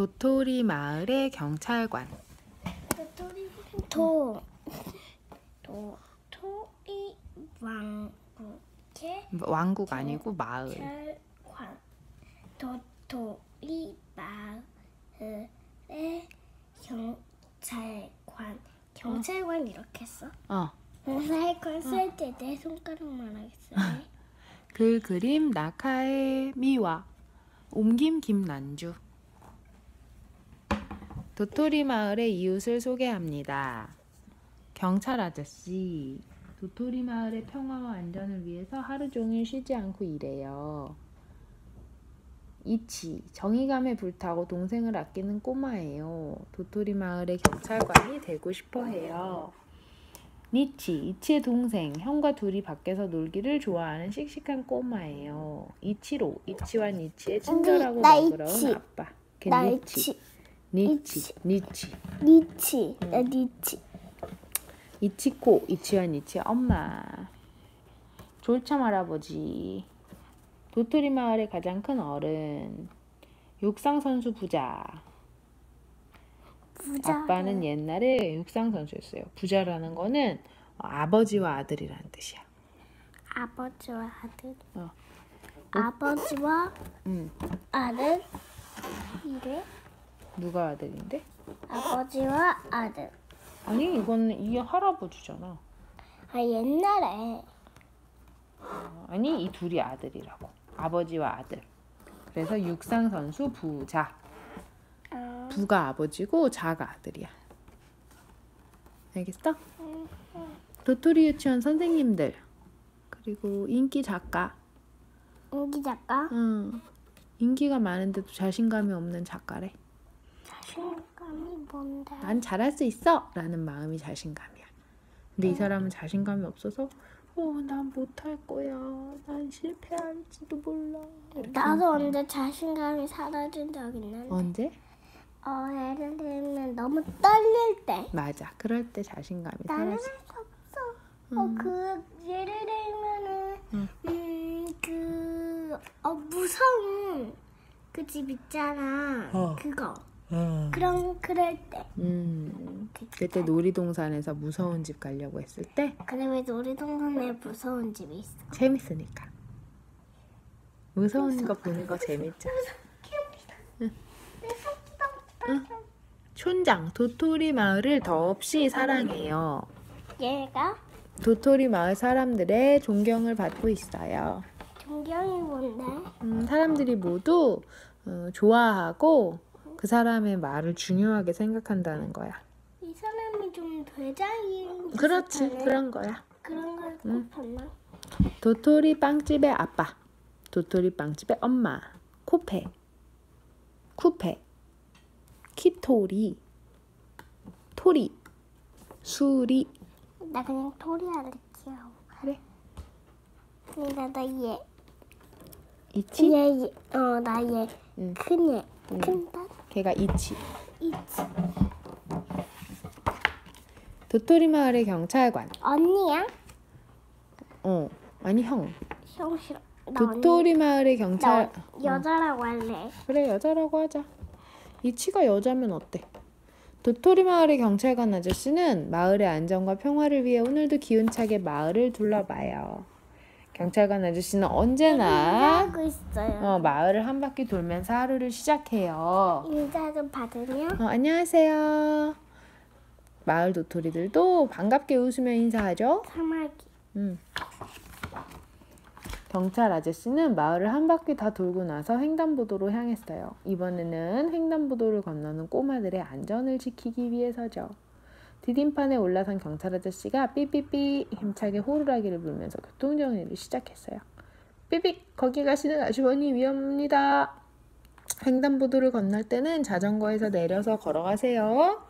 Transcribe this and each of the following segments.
도토리 마을의 경찰관. 도, 도, 토이 왕국의 왕국 아니고 마을. 경찰관. 도토리 마을의 경찰관. 경찰관 이렇게 써? 어. 경찰관 쓸때 내 손가락만 하겠어요. 그 그림 나카의 미와 옮김 김난주. 도토리 마을의 이웃을 소개합니다. 경찰 아저씨, 도토리 마을의 평화와 안전을 위해서 하루 종일 쉬지 않고 일해요. 이치, 정의감에 불타고 동생을 아끼는 꼬마예요. 도토리 마을의 경찰관이 되고 싶어 해요. 니치, 이치의 동생, 형과 둘이 밖에서 놀기를 좋아하는 씩씩한 꼬마예요. 이치로, 이치와 니치의 친절하고 나 너그러운. 아빠. 걔나 니치, 이치, 니치, 니치. 니치, 나 니치. 이치코, 이치와 니치의 엄마. 졸참 할아버지. 도토리 마을의 가장 큰 어른. 육상 선수 부자. 부자. 아빠는 옛날에 육상 선수였어요. 부자라는 거는 아버지와 아들이라는 뜻이야. 아버지와 아들. 어. 아버지와 응. 아들. 이래? 누가 아들인데? 아버지와 아들. 아니 이거는 이 할아버지잖아. 아 옛날에 어, 아니 이 둘이 아들이라고. 아버지와 아들. 그래서 육상 선수 부자. 어, 부가 아버지고 자가 아들이야. 알겠어? 도토리 유치원 선생님들 그리고 인기 작가. 인기 작가 응. 인기가 많은데도 자신감이 없는 작가래. 자신감이 뭔데? 난 잘할 수 있어! 라는 마음이 자신감이야. 근데 이 사람은 자신감이 없어서 어, 난 못할 거야. 난 실패할지도 몰라. 나도 언제 자신감이 사라진 적 있는데. 언제? 어 예를 들면 너무 떨릴 때. 맞아. 그럴 때 자신감이 나는 사라져. 할수 없어. 어, 그, 예를 들면은, 음. 음, 그, 어, 무서운 그 집 있잖아. 어. 그거. 그럼, 그럴 때. 음. 그때 놀이동산에서 무서운 집 가려고 했을 때왜 놀이동산에 무서운 집이 있어? 재밌으니까. 무서운 거 보는 거. 내 새끼다. 촌장 도토리 마을을 더없이 사랑해요. 얘가 도토리 마을 사람들의 존경을 받고 있어요. 존경이 뭔데? 음, 사람들이 모두 어, 좋아하고 그 사람의 말을 중요하게 생각한다는 거야. 이 사람이 좀 대장인 그렇지, 비슷하네. 그런 거야. 그런 걸 응. 꼽았나? 도토리 빵집의 아빠, 도토리 빵집의 엄마, 코페, 쿠페, 키토리, 토리, 수리. 나 그냥 토리 할게요. 그래. 근데 나 얘. 이치? 얘, 얘. 어, 나 얘. 응. 큰 얘. 응. 큰. 걔가 이치. 있지. 도토리 마을의 경찰관. 언니야? 어, 아니 형. 형 싫어. 나 언니. 도토리 마을의 나 경찰. 여자라고 할래. 그래 여자라고 하자. 이치가 여자면 어때? 도토리 마을의 경찰관 아저씨는 마을의 안전과 평화를 위해 오늘도 기운차게 마을을 둘러봐요. 경찰관 아저씨는 언제나 인사하고 있어요. 어, 마을을 한 바퀴 돌면서 하루를 시작해요. 인사 좀 받으면 어, 안녕하세요. 마을 도토리들도 반갑게 웃으며 인사하죠. 사마귀. 음. 경찰 아저씨는 마을을 한 바퀴 다 돌고 나서 횡단보도로 향했어요. 이번에는 횡단보도를 건너는 꼬마들의 안전을 지키기 위해서죠. 디딤판에 올라선 경찰 아저씨가 삐삐삐 힘차게 호루라기를 불면서 교통정리를 시작했어요. 삐삐 거기 가시는 아주머니 위험합니다. 횡단보도를 건널 때는 자전거에서 내려서 걸어가세요.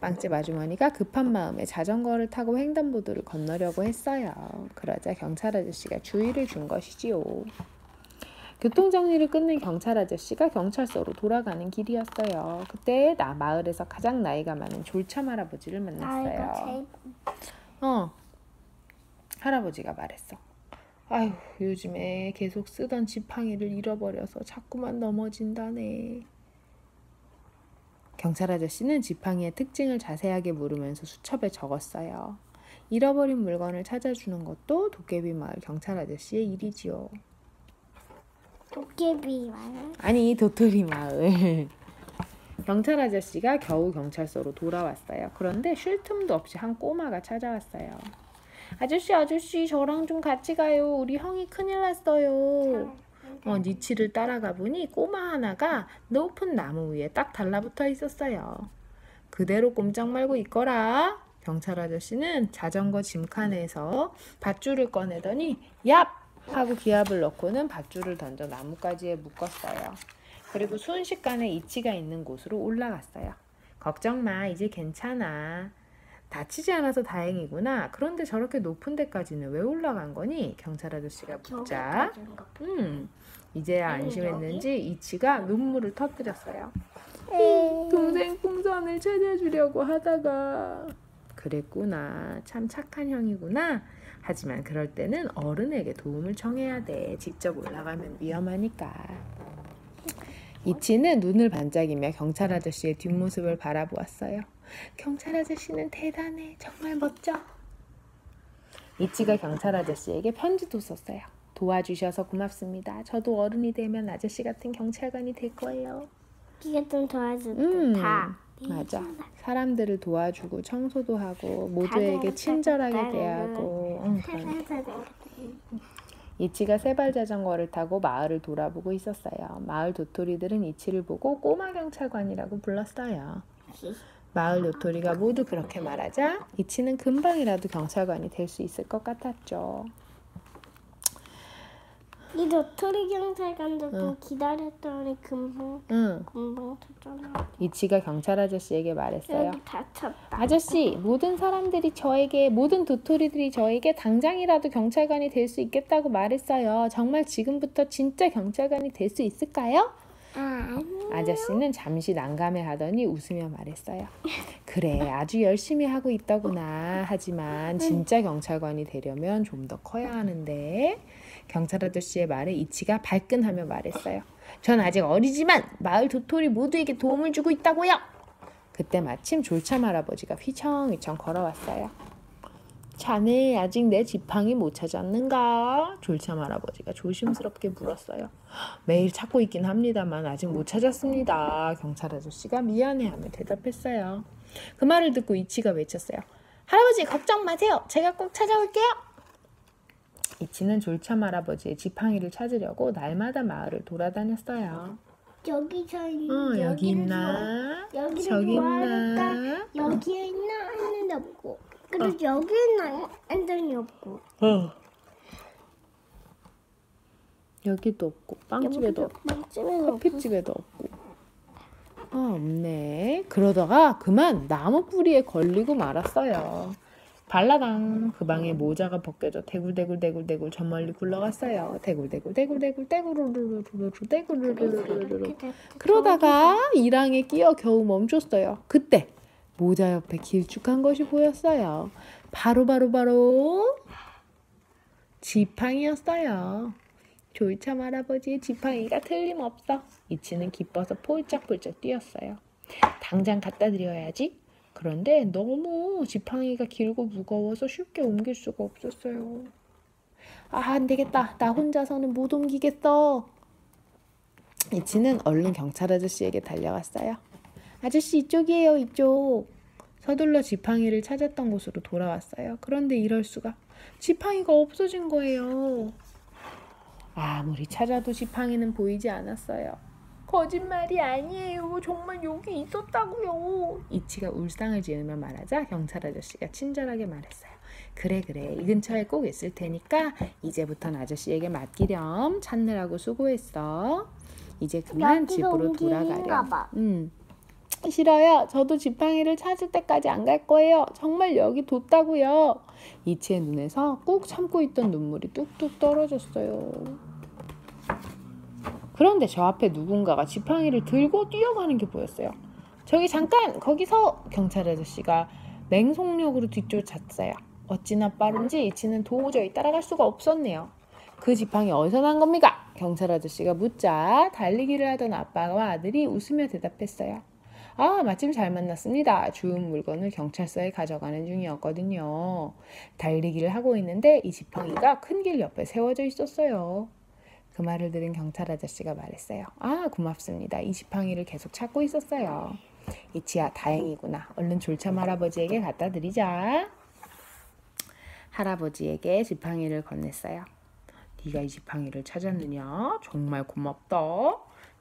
빵집 아주머니가 급한 마음에 자전거를 타고 횡단보도를 건너려고 했어요. 그러자 경찰 아저씨가 주의를 준 것이지요. 교통정리를 끝낸 경찰 아저씨가 경찰서로 돌아가는 길이었어요. 그때 나 마을에서 가장 나이가 많은 졸참 할아버지를 만났어요. 제일 어. 할아버지가 말했어. 아휴, 요즘에 계속 쓰던 지팡이를 잃어버려서 자꾸만 넘어진다네. 경찰 아저씨는 지팡이의 특징을 자세하게 물으면서 수첩에 적었어요. 잃어버린 물건을 찾아주는 것도 도깨비 마을 경찰 아저씨의 일이지요. 도깨비 말. 아니 도토리 마을. 경찰 아저씨가 겨우 경찰서로 돌아왔어요. 그런데 쉴 틈도 없이 한 꼬마가 찾아왔어요. 아저씨 아저씨 저랑 좀 같이 가요. 우리 형이 큰일 났어요. 어, 니치를 따라가 보니 꼬마 하나가 높은 나무 위에 딱 달라붙어 있었어요. 그대로 꼼짝 말고 있거라. 경찰 아저씨는 자전거 짐칸에서 밧줄을 꺼내더니 얍! 하고 기압을 넣고는 밧줄을 던져 나뭇가지에 묶었어요. 그리고 순식간에 이치가 있는 곳으로 올라갔어요. 걱정 마, 이제 괜찮아. 다치지 않아서 다행이구나. 그런데 저렇게 높은 데까지는 왜 올라간 거니? 경찰 아저씨가 묻자. 음, 이제야 안심했는지 이치가 눈물을 터뜨렸어요. 동생 풍선을 찾아주려고 하다가 그랬구나. 참 착한 형이구나. 하지만 그럴 때는 어른에게 도움을 청해야 돼. 직접 올라가면 위험하니까. 이치는 눈을 반짝이며 경찰 아저씨의 뒷모습을 바라보았어요. 경찰 아저씨는 대단해. 정말 멋져. 이치가 경찰 아저씨에게 편지도 썼어요. 도와주셔서 고맙습니다. 저도 어른이 되면 아저씨 같은 경찰관이 될 거예요. 이게 좀 도와줄 음, 다. 맞아. 사람들을 도와주고 청소도 하고 모두에게 친절하게 대하고 응, 이치가 세발 자전거를 타고 마을을 돌아보고 있었어요. 마을 도토리들은 이치를 보고 꼬마 경찰관이라고 불렀어요. 마을 도토리가 모두 그렇게 말하자 이치는 금방이라도 경찰관이 될 수 있을 것 같았죠. 이 도토리 경찰관도 좀 기다렸더니 금방 응, 금방 터졌나. 이치가 경찰 아저씨에게 말했어요. 여기 다쳤다. 아저씨, 모든 사람들이 저에게, 모든 도토리들이 저에게 당장이라도 경찰관이 될 수 있겠다고 말했어요. 정말 지금부터 진짜 경찰관이 될 수 있을까요? 아. 아저씨는 잠시 난감해 하더니 웃으며 말했어요. 그래, 아주 열심히 하고 있더구나. 하지만 진짜 경찰관이 되려면 좀 더 커야 하는데. 경찰 아저씨의 말에 이치가 발끈하며 말했어요. 전 아직 어리지만 마을 도토리 모두에게 도움을 주고 있다고요. 그때 마침 졸참 할아버지가 휘청휘청 걸어왔어요. 자네 아직 내 지팡이 못 찾았는가? 졸참 할아버지가 조심스럽게 물었어요. 매일 찾고 있긴 합니다만 아직 못 찾았습니다. 경찰 아저씨가 미안해하며 대답했어요. 그 말을 듣고 이치가 외쳤어요. 할아버지 걱정 마세요. 제가 꼭 찾아올게요. 이치는 졸참 할아버지의 지팡이를 찾으려고 날마다 마을을 돌아다녔어요. 여기 저 있. 어, 여기 있나? 여기를 저기? 있나? 여기에 있나 했는데 없고. 그리고 여기 있나 했더니 없고. 어. 여기도 없고 빵집에도 없고 빵집에도 없고. 커피집에도 없고 아 없네 그러다가 그만 나무 뿌리에 걸리고 말았어요 발라당 그 방에 모자가 벗겨져 대굴대굴대굴대굴 저 멀리 굴러갔어요 대굴대굴대굴대굴 떼구르르르르르 떼구르르르르르 그러다가 이랑에 끼어 겨우 멈췄어요 그때 모자 옆에 길쭉한 것이 보였어요 바로 바로 바로 지팡이였어요 졸참 할아버지의 지팡이가 틀림없어. 이치는 기뻐서 폴짝폴짝 뛰었어요. 당장 갖다 드려야지. 그런데 너무 지팡이가 길고 무거워서 쉽게 옮길 수가 없었어요. 아, 안 되겠다. 나 혼자서는 못 옮기겠어. 이치는 얼른 경찰 아저씨에게 달려갔어요. 아저씨 이쪽이에요, 이쪽. 서둘러 지팡이를 찾았던 곳으로 돌아왔어요. 그런데 이럴 수가. 지팡이가 없어진 거예요. 아무리 찾아도 지팡이는 보이지 않았어요. 거짓말이 아니에요. 정말 여기 있었다고요. 이치가 울상을 지으며 말하자 경찰 아저씨가 친절하게 말했어요. 그래 그래 이 근처에 꼭 있을 테니까 이제부턴 아저씨에게 맡기렴 찾느라고 수고했어. 이제 그만 집으로 돌아가렴. 봐. 음. 싫어요. 저도 지팡이를 찾을 때까지 안 갈 거예요. 정말 여기 뒀다고요. 이치의 눈에서 꾹 참고 있던 눈물이 뚝뚝 떨어졌어요. 그런데 저 앞에 누군가가 지팡이를 들고 뛰어가는 게 보였어요. 저기 잠깐 거기서 경찰 아저씨가 맹속력으로 뒤쫓았어요. 어찌나 빠른지 이치는 도저히 따라갈 수가 없었네요. 그 지팡이 어디서 난 겁니까? 경찰 아저씨가 묻자 달리기를 하던 아빠와 아들이 웃으며 대답했어요. 아, 마침 잘 만났습니다. 주운 물건을 경찰서에 가져가는 중이었거든요. 달리기를 하고 있는데 이 지팡이가 큰 길 옆에 세워져 있었어요. 그 말을 들은 경찰 아저씨가 말했어요. 아, 고맙습니다. 이 지팡이를 계속 찾고 있었어요. 이치야, 다행이구나. 얼른 졸참 할아버지에게 갖다 드리자. 할아버지에게 지팡이를 건넸어요. 네가 이 지팡이를 찾았느냐? 정말 고맙다.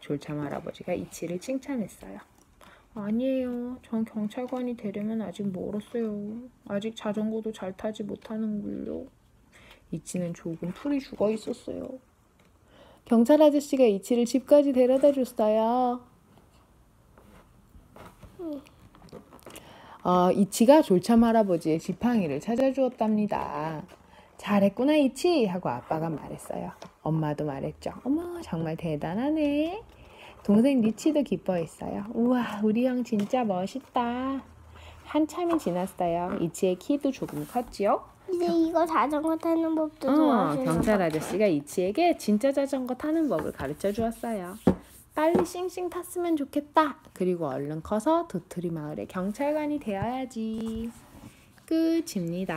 졸참 할아버지가 이치를 칭찬했어요. 아니에요. 전 경찰관이 되려면 아직 멀었어요. 아직 자전거도 잘 타지 못하는걸요. 이치는 조금 풀이 죽어 있었어요. 경찰 아저씨가 이치를 집까지 데려다 줬어요. 어, 이치가 졸참 할아버지의 지팡이를 찾아주었답니다. 잘했구나 이치 하고 아빠가 말했어요. 엄마도 말했죠. 어머 정말 대단하네. 동생 리치도 기뻐했어요. 우와 우리 형 진짜 멋있다. 한참이 지났어요. 이치의 키도 조금 컸지요. 이제 이거 자전거 타는 법도 어, 경찰 거. 아저씨가 이치에게 진짜 자전거 타는 법을 가르쳐 주었어요. 빨리 싱싱 탔으면 좋겠다. 그리고 얼른 커서 도토리 마을의 경찰관이 되어야지. 끝입니다.